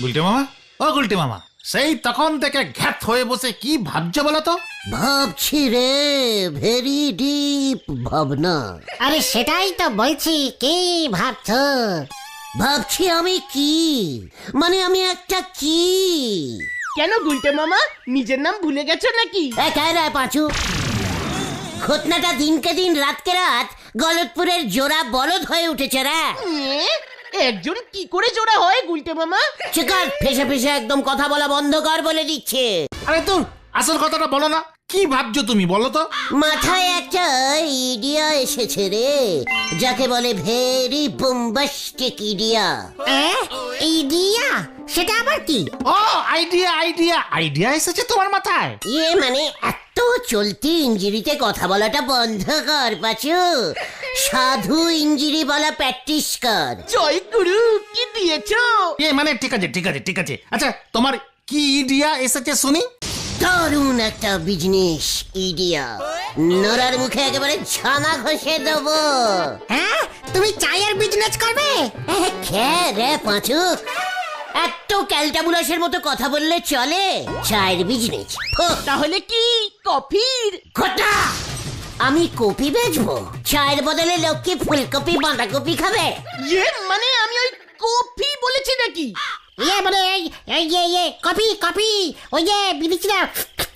গুলটে মামা? ও গুলটে মামা সেই তখন থেকে ঘ্যাত হয়ে বসে কি ভাবছ বলো তো? ভাবছি রে ভেরি ডিপ ভাবনা। আরে সেটাই তো বলছি কি ভাবছ? ভাবছি আমি কি? মানে আমি একটা কি? কেন গুলটে মামা নিজের নাম ভুলে গেছো নাকি? একাই রায় পাঁচু। ঘটনাটা দিনকে দিন রাতকে রাত গলতপুরের জোড়া বলদ হয়ে উঠেছে রা। একজন কি করে জোড়া হয় গুলটে মামা? চিকার ফেসে ফেসে একদম কথা বলা বন্ধ কর বলে দিচ্ছে। আরে তুই আসল কথাটা বলো না। কি ভাবছ তুমি বলো তো? মাথায় একটা ইডিয়া এসেছে রে যাকে বলে ভেরি বোম্বাস্টিক ইডিয়া ইডিয়া সেটা আবার কি? ও আইডিয়া আইডিয়া আইডিয়া এসেছে তোমার মাথায়? ইয়ে মানে এত চলতি ইঞ্জিরিতে কথা বলাটা বন্ধ কর পাচু। সাধু ইঞ্জিরি বলা প্র্যাকটিস কর। জয় গুরু কি দিয়েছ? এ মানে ঠিক আছে ঠিক আছে ঠিক আছে। আচ্ছা তোমার কি আইডিয়া এসেছে শুনি? দারুণ একটা বিজনেস ইডিয়া নরার মুখে একেবারে ছানা ঘষে দেবো। হ্যাঁ? তুমি চায়ের বিজনেস করবে? খে রে পাঁচু। এত ক্যালটাবুলাসের মতো কথা বললে চলে চায়ের বিজনেস তাহলে কি? কফির? ঘটা আমি কপি বেচবো। চায়ের বদলে লোককে ফুলকপি বাঁধাকপি খাবে। ইয়ে মানে আমি ওই কপি বলেছি নাকি? ইয়ে মানে এই এই ইয়ে ইয়ে কপি কপি ওই যে বিদেশিরা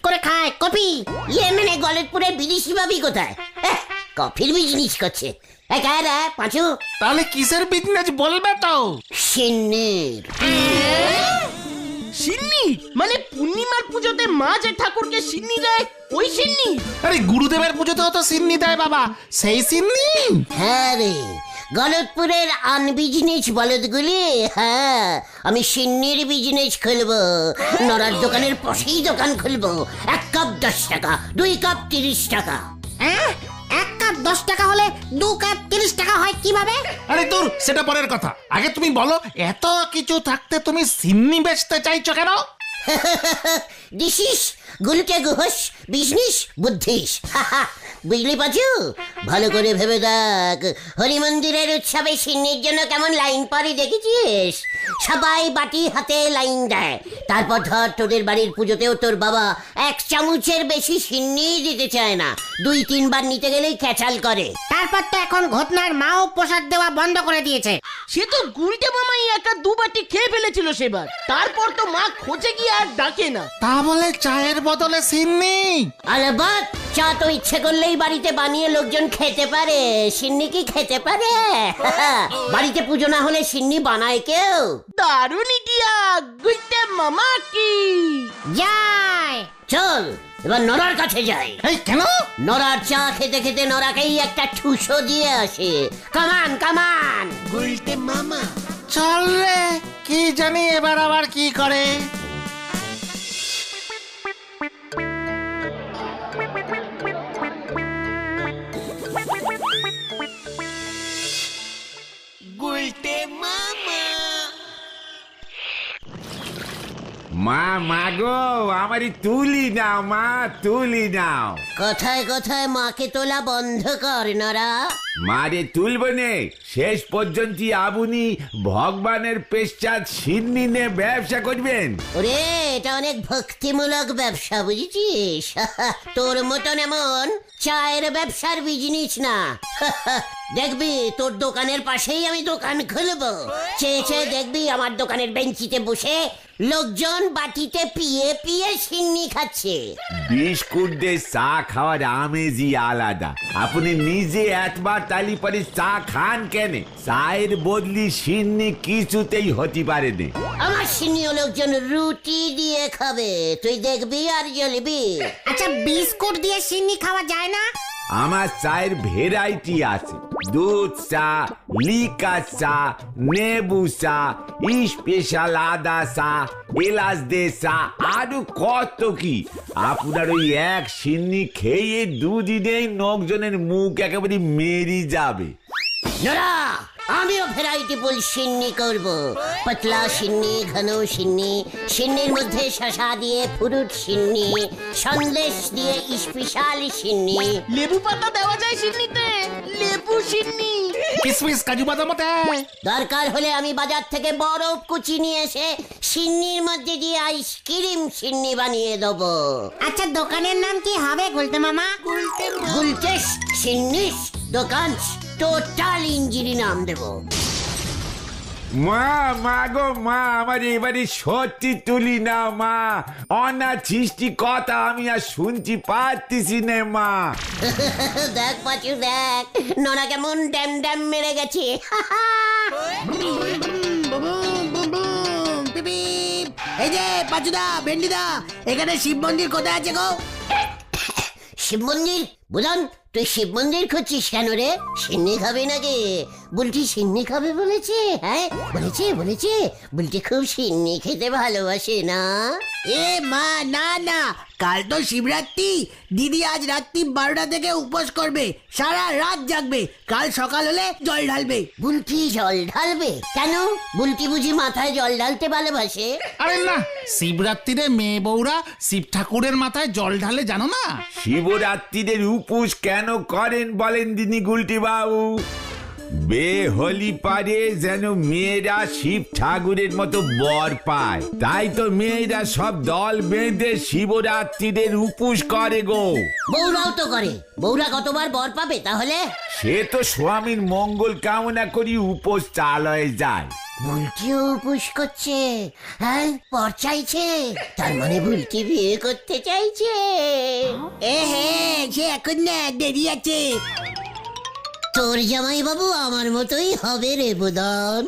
করে খায় কপি ইয়ে মানে গলতপুরে বিদেশি ভাবি কোথায়? এহ, কফির বিজনেস করছে। একারা পাঁচু। তাহলে কিসের বিজনেস বলবে তো সিন্নির। সিন্নি মানে পূর্ণিমার পুজোতে মা যে ঠাকুরকে সিন্নি দেয় ওই সিন্নি? আরে গুরুদেবের পুজোতেও তো সিন্নি দেয় বাবা। সেই সিন্নি? হ্যাঁ রে। গলতপুরের আন বিজনেস বলদগুলি হ্যাঁ আমি সিন্নির বিজনেস খুলবো নরার দোকানের পাশেই দোকান খুলবো এক কাপ দশ টাকা দুই কাপ তিরিশ টাকা। হ্যাঁ এক কাপ দশ টাকা হলে দু কাপ তিরিশ টাকা হয় কীভাবে? আরে দূর সেটা পরের কথা। আগে তুমি বলো এত কিছু থাকতে তুমি সিন্নি বেচতে চাইছো কেন? দিশিস গুলকে গুহস বিজনিস বুদ্ধিস। বুঝলি পাচু? ভালো করে ভেবে দেখ। হরি মন্দিরের উৎসবে সিন্নির জন্য কেমন লাইন পরে দেখেছিস? সবাই বাটি হাতে লাইন দেয়। তারপর ধর তোদের বাড়ির পুজোতেও তোর বাবা এক চামচের বেশি সিন্নি দিতে চায় না। দুই তিনবার নিতে গেলেই ক্যাচাল করে। তারপর তো এখন ঘটনার মাও প্রসাদ দেওয়া বন্ধ করে দিয়েছে। সে তো গুলটে মামাই একা দু বাটি খেয়ে ফেলেছিল সেবার। তারপর তো মা খোঁজে গিয়ে আর ডাকে না। তা বলে চায়ের বদলে সিন্নি? আলাবাদ চা তো ইচ্ছে করলেই বাড়িতে বানিয়ে লোকজন খেতে পারে সিন্নি কি খেতে পারে? বাড়িতে পুজো না হলে সিন্নি বানায় কেউ? দারুণ ইডিয়া গুলটে মামা কি? যায় চল এবার নরার কাছে যাই। এই কেন? নরার চা খেতে খেতে নরাকেই একটা ঠুসো দিয়ে আসে। কামান কামান চল রে কি জানি এবার আবার কি করে? মা মাগো আমারই তুলি নাও মা তুলি নাও। কথায় কথায় মাকে তোলা বন্ধ কর নরা? মারে তুলব নে শেষ পর্যন্ত আবুনি ভগবানের পেশ্চাৎ সিন্নি নে ব্যবসা করবেন। ওরে এটা অনেক ভক্তিমূলক ব্যবসা বুঝেছিস? তোর মতন এমন চায়ের ব্যবসার বিজনেস না। দেখবি তোর দোকানের পাশেই আমি দোকান খুলবো। চেয়ে চেয়ে দেখবি আমার দোকানের বেঞ্চিতে বসে লোকজন বাটিতে পিয়ে পিয়ে সিন্নি খাচ্ছে। বিস্কুট দিয়ে চা খাওয়ার আমেজই আলাদা। আপনি নিজে একবার তালি পরে চা খান কেন? চায়ের বদলি সিন্নি কিছুতেই হতে পারে না। আমার সিনিয় লোকজন রুটি দিয়ে খাবে। তুই দেখবি আর জ্বলবি। আচ্ছা বিস্কুট দিয়ে সিন্নি খাওয়া যায় না? আমার চায়ের ভেরাইটি আছে। দুধ চা লিকা চা নেবু চা স্পেশাল আদা চা, এলাচ দে চা, আরও কত কি। আপনার ওই এক সিন্নি খেয়ে দুদিনেই নকজনের মুখ একেবারে মেরি যাবে। নরা আমিও ভ্যারাইটি ফুল সিন্নি করব। পাতলা সিন্নি ঘন সিন্নি সিন্নির মধ্যে শশা দিয়ে ফুরুট সিন্নি সন্দেশ দিয়ে স্পেশাল সিন্নি। লেবু পাতা দেওয়া যায় সিন্নিতে। লেবু সিন্নি। কিসমিস কাজু বাদামও দেয়। দরকার হলে আমি বাজার থেকে বরফ কুচি নিয়ে এসে সিন্নির মধ্যে দিয়ে আইসক্রিম সিন্নি বানিয়ে দেবো। আচ্ছা দোকানের নাম কি হবে গুলতে মামা? গুলটেস সিন্নিস দোকান। টোটাল ইঞ্জিনি নাম দেবো। মা মা গো মা আমার এবারে সত্যি তুলি না মা। অনাছিষ্টি কথা আমি আর শুনছি পারতেছি না মা। দেখ পাচু দেখ নোনা কেমন ড্যাম ড্যাম মেরে গেছে। এই যে পাচুদা ভেন্ডিদা এখানে শিব মন্দির কোথায় আছে গো? শিব মন্দির বুঝান তুই শিব মন্দির খুঁজছিস কেন রে? সিন্নি খাবি নাকি? বুলটি সিন্নি খাবে বলেছে হ্যাঁ? বলেছে বলেছে। বুলটি খুব সিন্নি খেতে ভালোবাসে না? এ মা না না। কাল তো শিবরাত্রি। দিদি আজ রাত্রি বারোটা থেকে উপোস করবে। সারা রাত জাগবে। কাল সকাল হলে জল ঢালবে। বুলটি জল ঢালবে? কেন? বুলটি বুঝি মাথায় জল ঢালতে ভালোবাসে? আরে না শিবরাত্রিরে মেয়ে বউরা শিব ঠাকুরের মাথায় জল ঢালে জানো না? শিবরাত্রিদের উপোস কেন করেন বলেন দিনি গুলটি বাবু বে হলি পারে যেন মেয়েরা শিব ঠাকুরের মতো বর পায়। তাই তো মেয়েরা সব দল বেঁধে শিবরাত্রিদের উপোস করে গো। বউরাও তো করে। বউরা কতবার বর পাবে তাহলে? সে তো স্বামীর মঙ্গল কামনা করি উপোস চালয়ে যায়। বুলটিও উপোস করছে হ্যাঁ? পর চাইছে তার মানে বুলটি বিয়ে করতে চাইছে। এ হে সে এখন না দেরি আছে। তোর জামাই বাবু আমার মতোই হবে রে বুদন।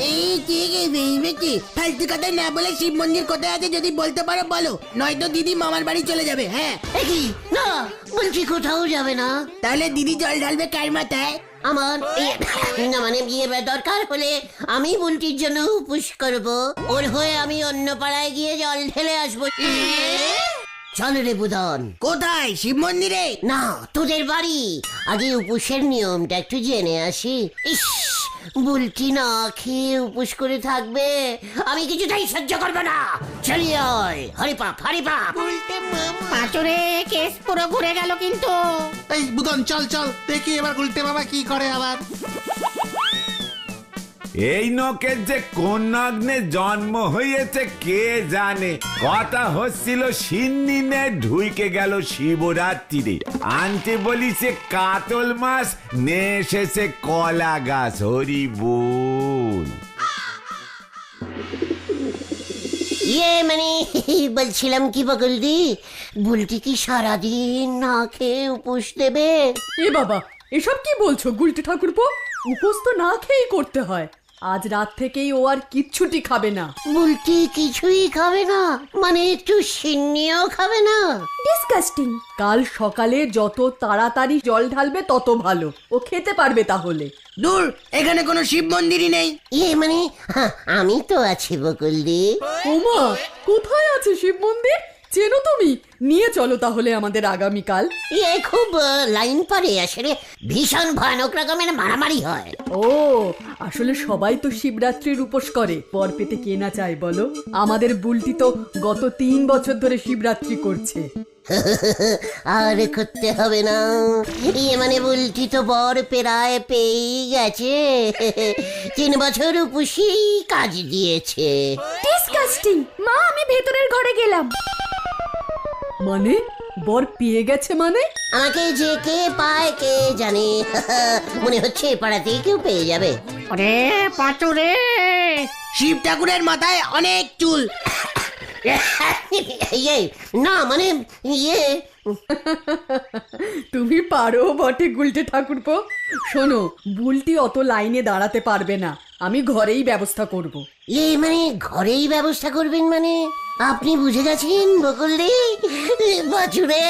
এই ঠিক আছে ফালতু কথা না বলে শিব মন্দির কোথায় আছে যদি বলতে পারো বলো। নয়তো দিদি মামার বাড়ি চলে যাবে হ্যাঁ? কি? না বলছি কোথাও যাবে না। তাহলে দিদি জল ঢালবে কার মাথায়? আমার না মানে বিয়ে দরকার হলে আমি বুলটির জন্য উপোস করব। ওর হয়ে আমি অন্য পাড়ায় গিয়ে জল ঢেলে আসব। চল রে বুদন কোথায়? শিব মন্দিরে? না তোদের বাড়ি। আগে উপোসের নিয়মটা একটু জেনে আসি। ইস বুলটি না খেয়ে উপোস করে থাকবে। আমি কিছুটাই সহ্য করব না। চলিয়ে আয়। হরিপাপ হরিপাপ পাঁচরে কেস পুরো ঘুরে গেল কিন্তু। এই বুধন চল চল। দেখি এবার উল্টে বাবা কি করে আবার। এই নকের যে কন্যাগ্নে জন্ম হয়েছে কে জানে? কথা হচ্ছিল সিন্নিনে ঢুইকে গেল শিবরাত্রিরে। আনতে বলিছে কাতল মাছ নে এসেছে কলা গাছ হরি বল। ইয়ে মানে বলছিলাম কি বগলদি বুলটি কি সারাদিন না খেয়ে উপোস দেবে? এ বাবা এসব কি বলছো গুলটে ঠাকুরপো? উপোস তো না খেয়েই করতে হয়। আজ রাত থেকেই ও আর কিচ্ছুটি খাবে না। বুলটি কিছুই খাবে না মানে একটু সিন্নিও খাবে না। ডিসকাস্টিং কাল সকালে যত তাড়াতাড়ি জল ঢালবে তত ভালো। ও খেতে পারবে তাহলে। দূর এখানে কোনো শিব মন্দিরই নেই। ইয়ে মানে হ্যাঁ, আমি তো আছি বকুলদি ওমা কোথায় আছে শিব মন্দির? চেনো তুমি? নিয়ে চলো তাহলে আমাদের আগামীকাল। ইয়ে খুব আহ, লাইন পারে আসলে ভীষণ ভয়ানক রকমের মারামারি হয়। ও আসলে সবাই তো শিবরাত্রির উপোস করে। পর পেতে কে না চায় বলো? আমাদের বুলটি তো গত তিন বছর ধরে শিবরাত্রি করছে। আর করতে হবে না। ইয়ে মানে বুলটি তো বর পেরায় পেয়েই গেছে। তিন বছর উপসি কাজ দিয়েছে। ডিসকাস্টিং মা আমি ভেতরের ঘরে গেলাম। মানে? বর পেয়ে গেছে মানে? আমাকে যে কে পায় কে জানে। মনে হচ্ছে এ পাড়াতেই কেউ পেয়ে যাবে। ওরে পাঁচুরে! শিব ঠাকুরের মাথায় অনেক চুল। ইয়ে না মানে ইয়ে। তুমি পারো বটে গুলটে ঠাকুরপো। শোনো বুলটি অত লাইনে দাঁড়াতে পারবে না। আমি ঘরেই ব্যবস্থা করব। ইয়ে মানে ঘরেই ব্যবস্থা করবেন মানে? আপনি বুঝে গেছেন বকুলদি? বাছুরে!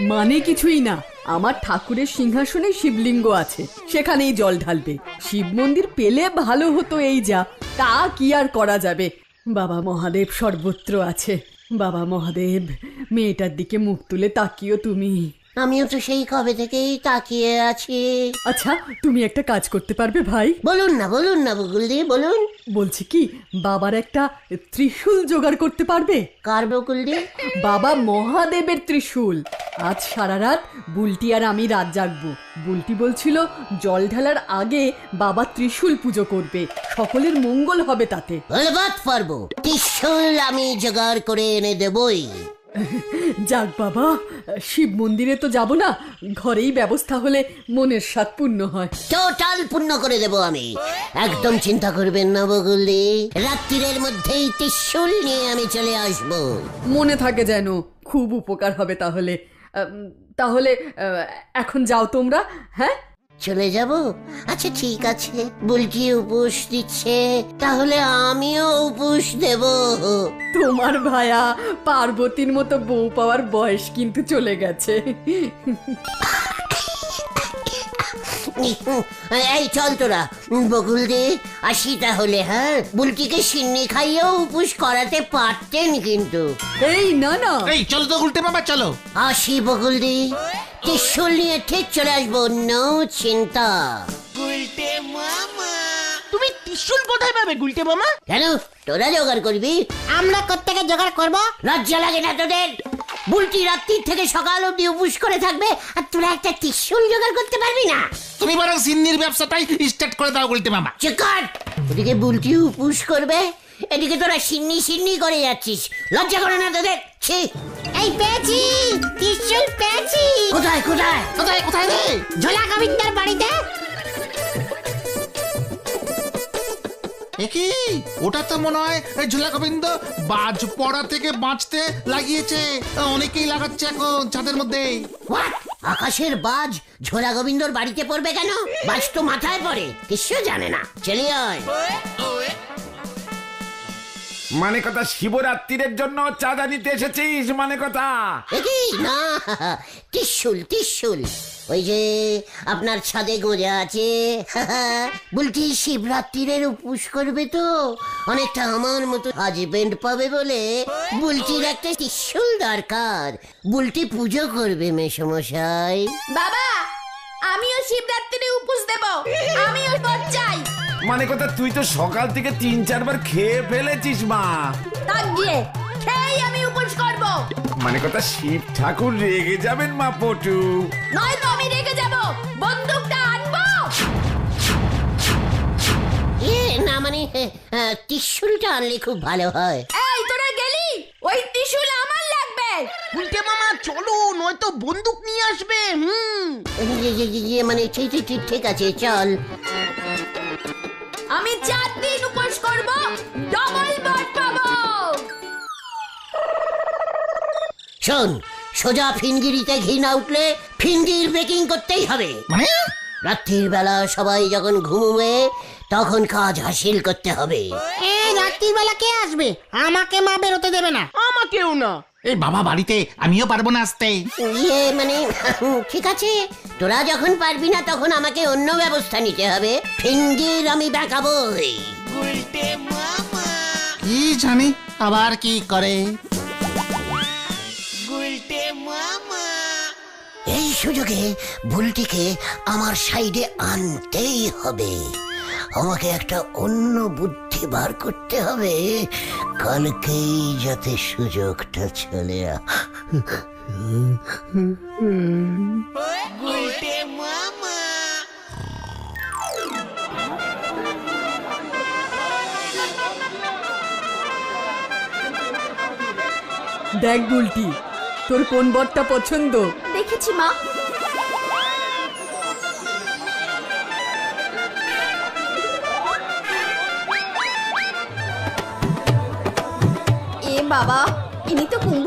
মানে কিছুই না। আমার ঠাকুরের সিংহাসনে শিবলিঙ্গ আছে সেখানেই জল ঢালবে। শিব মন্দির পেলে ভালো হতো এই যা তা কি আর করা যাবে? বাবা মহাদেব সর্বত্র আছে। বাবা মহাদেব মেয়েটার দিকে মুখ তুলে তাকিও তুমি। আমিও তো সেই কবে থেকেই তাকিয়ে আছি। আচ্ছা তুমি একটা কাজ করতে পারবে ভাই? বলুন না বলুন না বকুলদি বলুন। বলছি কি বাবার একটা ত্রিশূল জোগাড় করতে পারবে? কার বকুলদি? বাবা মহাদেবের ত্রিশূল। আজ সারা রাত বুলটি আর আমি রাত জাগবো। বুলটি বলছিল জল ঢালার আগে বাবা ত্রিশূল পুজো করবে। সকলের মঙ্গল হবে তাতে। বলবাত পারব। ত্রিশূল আমি জোগাড় করে এনে দেবই। যাক বাবা শিব মন্দিরে তো যাব না ঘরেই ব্যবস্থা হলে মনের স্বাদ পূর্ণ হয়। টোটাল পূর্ণ করে দেব আমি। একদম চিন্তা করবেন না বকুলদি রাত্রির মধ্যেই ত্রিশূল নিয়ে আমি চলে আসব। মনে থাকে যেন খুব উপকার হবে তাহলে। তাহলে এখন যাও তোমরা হ্যাঁ? চলে যাব? আচ্ছা ঠিক আছে। বুলটি উপোস দিচ্ছে। তাহলে আমিও উপোস দেব। তোমার ভায়া পার্বতীর মতো বউ পাওয়ার বয়স কিন্তু চলে গেছে। এই চল তোরা। বকুল দে আসি তাহলে হ্যাঁ? বুলটিকে সিন্নি খাইয়েও উপোস করাতে পারতেন কিন্তু। এই না না। এই চলো তো উল্টে মামা চলো। আসি বকুল দি ত্রিশুল নিয়ে ঠিক চলে আসব নো চিন্তা। তুমি ত্রিশুল কোথায় পাবে গুলটে মামা? কেন? তোরা জোগাড় করবি? আমরা কোত্থেকে জোগাড় করব? লজ্জা লাগে না তোদের। বুলটি রাত্রির থেকে সকাল অব্দি উপোস করে থাকবে আর তোরা একটা ত্রিশুল জোগাড় করতে পারবি না? তুমি বরং সিন্নির ব্যবসাটাই স্টার্ট করে দাও উল্টে মামা। ওদিকে বুলটি উপোস করবে এদিকে তোরা সিন্নি সিন্নি করে যাচ্ছিস। লজ্জা করে না তোদের? ছি। এই পেয়েছি ত্রিশুল পেয়েছি। কোথায় কোথায়? কোথায় কোথায় রে? ঝোলা গোবিন্দার বাড়িতে। একি ওটা তো মনে হয় এই ঝোলা গোবিন্দ বাজ পড়া থেকে বাঁচতে লাগিয়েছে। অনেকেই লাগাচ্ছে এখন ছাদের মধ্যে। আকাশের বাজ ঝোলা গোবিন্দর বাড়িতে পড়বে কেন? বাজ তো মাথায় পড়ে কিছু জানে না। চলে আয়। মানে কথা শিবরাত্রির জন্য চাঁদা নিতে এসেছিস মানে কথা। একি না ত্রিশুল ত্রিশুল। ওই যে আপনার ছাদে গোজা আছে। বলছি শিবরাত্রির উপোস করবে তো? অনেকটা আমার মতো হাজবেন্ড পাবে বলে। বুলটির একটা ত্রিশুল দরকার। বুলটি পুজো করবে মেসমশাই। বাবা আমিও শিবরাত্রিরে উপোস দেব। আমিও চাই। মানে কথা তুই তো সকাল থেকে তিন চারবার খেয়ে ফেলেছিস মা। তাক গিয়ে খেয়েই আমি উপোস করব। মানে কথা শিব ঠাকুর রেগে যাবেন মা পটু। নয়তো আমি রেগে যাব বন্দুকটা আনব। এ না মানে ত্রিশুলটা আনলে খুব ভালো হয়। এই তোরা গেলি? ওই ত্রিশূল আমার লাগবে। গুলটে মামা চলো নয়তো বন্দুক নিয়ে আসবে হুম। মানে ঠিক ঠিক ঠিক ঠিক আছে চল। শোন সোজা ফিনগিরিতে ঘি না উঠলে ফিনগির বেকিং করতেই হবে। মানে? রাত্রির বেলা সবাই যখন ঘুমবে তখন কাজ হাসিল করতে হবে। এই রাত্রির বেলা কে আসবে? আমাকে মা বেরোতে দেবে না। আমাকেও না। এই বাবা বাড়িতে আমিও পারব না আসতে। ইয়ে মানে ঠিক আছে। তোরা যখন পারবি না তখন আমাকে অন্য ব্যবস্থা নিতে হবে। ফিনগির আমি বেঁকাবই। কি জানি আবার কি করে? এই সুযোগে ভুলটিকে আমার সাইডে আনতেই হবে। আমাকে একটা অন্য বুদ্ধি বার করতে হবে। কালকেই যাতে সুযোগটা চলে আ- দেখ বুলটি তোর কোন বরটা পছন্দ? দেখেছি মা। এ বাবা ইনি তো কুম্ভকর্ণের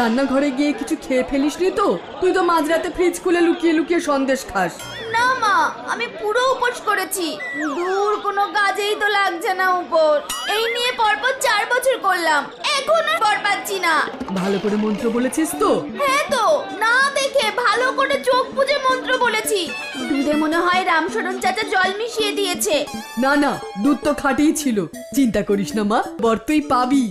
রান্নাঘরে গিয়ে কিছু খেয়ে ফেলিস নি তো? তুই তো মাঝরাতে ফ্রিজ খুলে লুকিয়ে লুকিয়ে সন্দেশ খাস। না মা আমি পুরো উপোস করেছি। দূর কোনো কাজেই তো লাগছে না উপর এই নিয়ে পরপর চার বছর করলাম। এখনও বর পাচ্ছি না। ভালো করে মন্ত্র বলেছিস তো? হ্যাঁ তো না দেখে ভালো করে চোখ বুজে মন্ত্র বলেছি। দুধে মনে হয় রামশরণ চাচা জল মিশিয়ে দিয়েছে। না না দুধ তো খাটেই ছিল। চিন্তা করিস না মা বর তুই পাবি।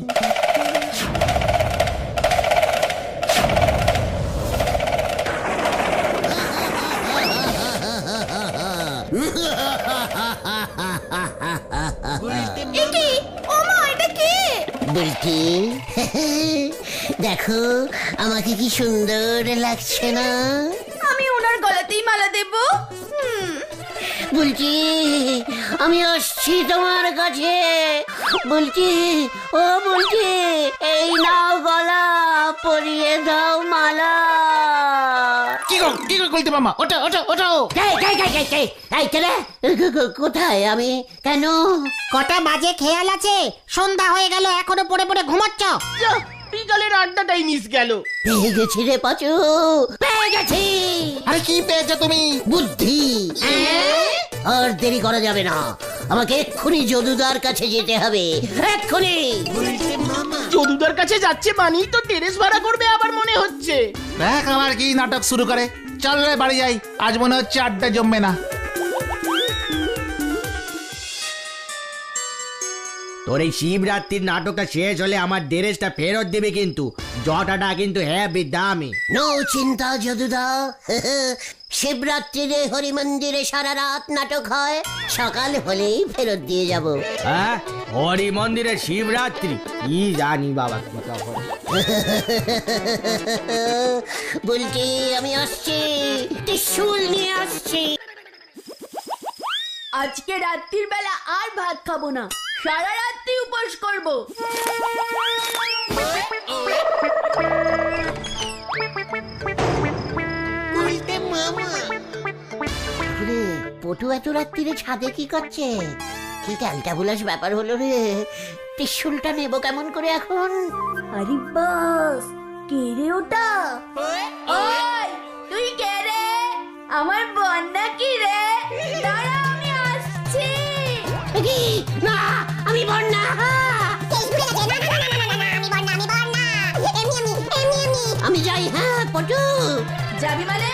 বলছি দেখো আমাকে কি সুন্দর লাগছে না? আমি ওনার গলাতেই মালা দেব। বলছি আমি আসছি তোমার কাছে। বলছি ও বলছি এই নাও গলা পরিয়ে দাও মালা। কি গো কি গো মামা? ওটা ওটা ওটাও কে, কে, কে, কে, কে? এই ছেলে, কো- কো- কোথায় আমি? কেন? কটা বাজে খেয়াল আছে? সন্ধ্যা হয়ে গেল এখনও পড়ে পড়ে ঘুমাচ্ছ? বিকালের আড্ডাটাই মিস গেল। পেয়ে গেছি রে পাচু পেয়ে গেছি। আরে কি পেয়েছ তুমি? বুদ্ধি। আর দেরি করা যাবে না। আমাকে এক্ষুনি যদুদার কাছে যেতে হবে। এক্ষুনি! যদুদার কাছে যাচ্ছে মানেই তো টেরেস ভাড়া করবে আবার মনে হচ্ছে। দেখ আমার কি নাটক শুরু করে। চল রে বাড়ি যাই। আজ মনে হচ্ছে আড্ডা জমবে না। তোর এই শিবরাত্রির নাটকটা শেষ হলে আমার ড্রেসটা ফেরত দেবে কিন্তু। জটাটা কিন্তু হ্যাঁ দামি। নো চিন্তা যদুদা। শিবরাত্রিরে হরি মন্দিরে সারা রাত নাটক হয়। সকাল হলেই ফেরত দিয়ে যাব। হ্যাঁ হরি মন্দিরে শিবরাত্রি। কি জানি বাবা কি তখন বলছি আমি আসছি। ত্রিশুল নিয়ে আসছি। আজকে রাত্রির বেলা আর ভাত খাব না। সারা রাত্রি উপোস করব। পটু এত রাত্রিরে ছাদে কি করছে? কি ক্যালটা বুলাস ব্যাপার হলো রে? ত্রিশুলটা নেব কেমন করে এখন? আরে বাস কে রে ওটা? ওই তুই কে রে? আমার বন্যা কি রে? দাঁড়া আমি আসছি। কি? না আমি বন্যা আমি যাই হ্যাঁ পটু। যাবি মানে?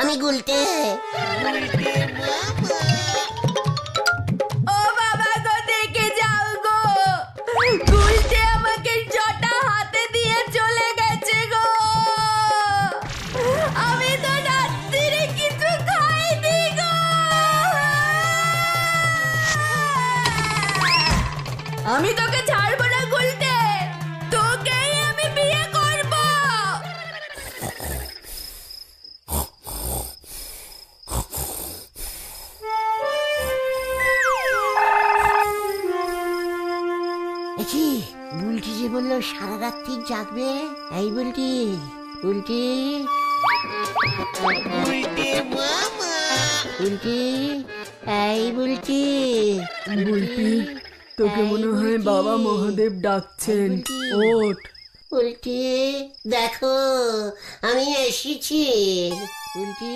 আমি গুলতে এই বুলটি বুলটি বুলটি এই বুলটি বুলটি তোকে মনে হয় বাবা মহাদেব ডাকছেন। ওঠ। উল্টি দেখো আমি এসেছি। উল্টি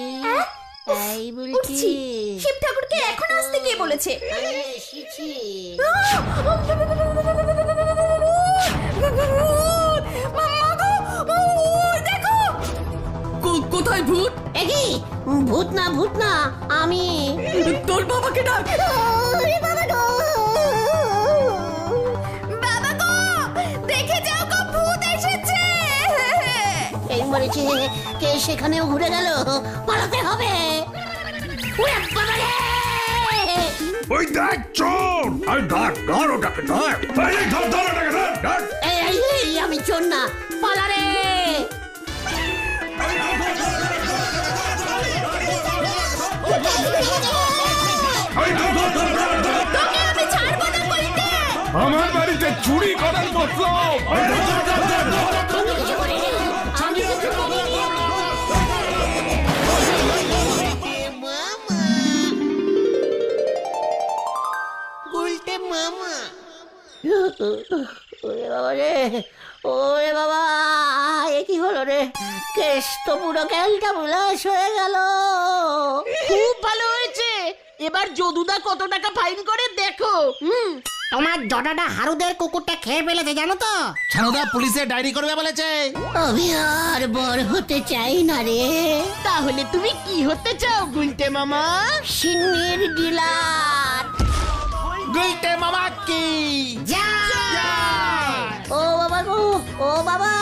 এই বুলটি শিব ঠাকুরকে এখন আসতে কে বলেছে? আমি এসেছি। কোথায় ভূত? একই ভূত না ভূত না আমি তোর বাবাকে ডাক। বাবা গো! দেখে যাও গো ভূত এসেছে! এই মরেছে কে সেখানেও ঘুরে গেল? পালাতে হবে! উড়ে বাবা রে! ওই দেখ চোর! আরে ধর ধর ওটাকে ধর। এই ধর ধর ওটাকে ধর ধর। এই, এই, এই, আমি চোর না পালা রে! আমার বাড়িতে চুরি করার মতলব। এই ওরে বাবা রে ওরে বাবা এ কি হলো রে? কেস তো পুরো ক্যালটা বুলাস হয়ে গেল। খুব ভালো হয়েছে। এবার যদুদা কত টাকা ফাইন করে দেখো। হুম তোমার জটাটা হারুদের কুকুরটা খেয়ে ফেলেছে জানো তো? ছানুদা পুলিশে ডায়েরি করবে বলেছে। আমি আর বড় হতে চাই না রে। তাহলে তুমি কি হতে চাও গুলটে মামা? সিন্নির ডিলার। গুলটে মামা কি ও বাবা গো ও বাবা।